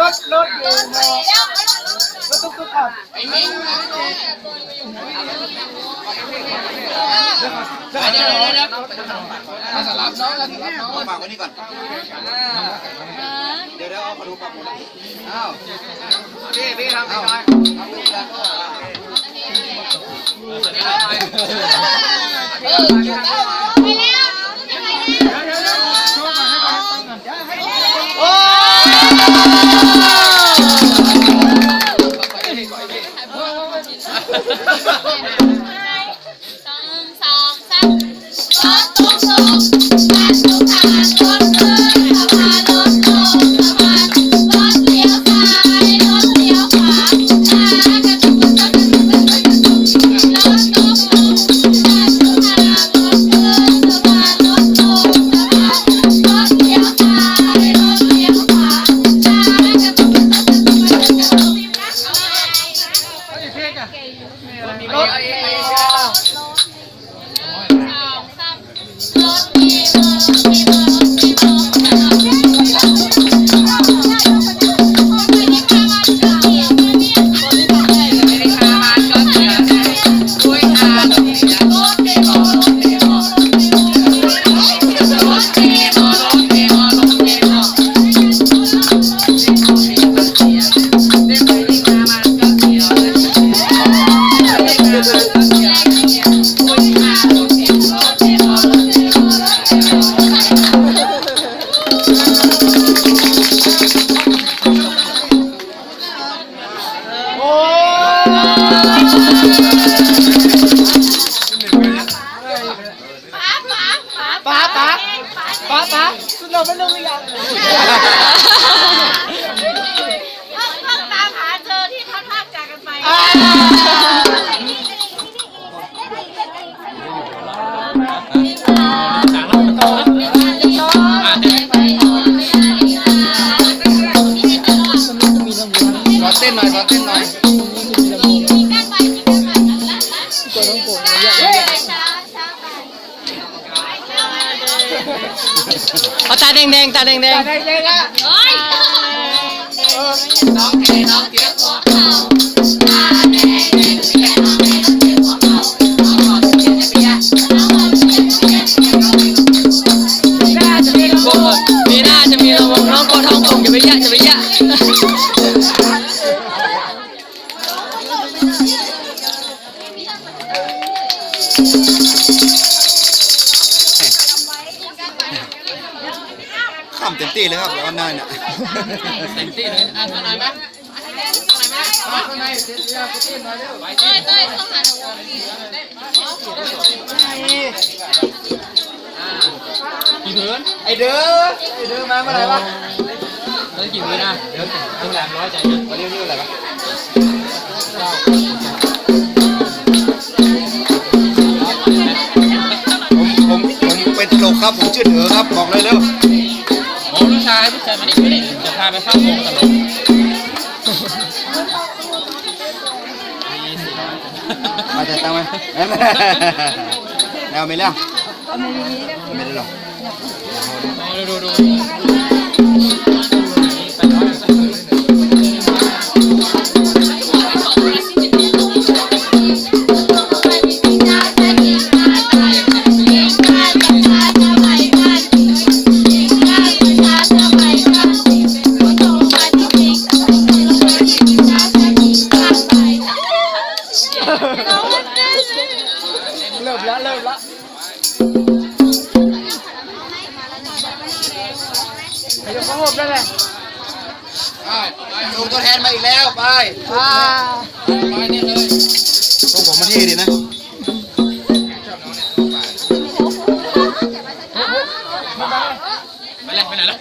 รถรถอยู่รถตุ๊กตุ๊กครับ เดี๋ยวเดี๋ยวเดี๋ยวเอาสลับน้องกันสลับน้องฝากไว้นี่ก่อน เดี๋ยวเดี๋ยวเอามาดูปักหมุดอ้าวพี่พี่ทำให้หน่อย รถ ป้าป้าป้าป้าสุดเราไม่ลงหรือยังต้องตามหาเธอที่พัดพรากจากกันไปสอนเต้นหน่อยสอนเต้นหน่อย เอาตาแดงๆตาแดงได้เลยละน้องเทน้องเทียบปีหน้าจะมีระวงน้องโกทองกงอย่าไปยะอย่าไปยะ ต็มที่เลยครับเดี๋ยววันหน้าเนี่ยเต็มที่เลยอะข้างในไหมข้างในไหมข้างในเดี๋ยวจะไปเต้นหน่อยเร็วเต้ยเต้ยต้องหาหนูกี่ผืนไอเด้อไอเด้อมาเมื่อไหร่วะแล้วกี่ผืนอะเดี๋ยวต้องแหลมร้อยใจเยอะวันนี้นี่อะไรปะผมผมผมเป็นตลกครับผมชื่อเถอครับบอกเลยเร็วโอ้ลูก ชายผู้ชายมาดิมาดิจะพาไปเข้าวงตลกมาจ่ายตังค์ไหมแล้วไม่แล้วไม่ได้หรอกดูดูดู แล้วเริ่มละไปยกข้าได้เลยไปไปดูตัวแทนมาอีกแล้วไปไปนี่เลยต้องผมมาที่ดีนะไปเลยไปไหนแล้ว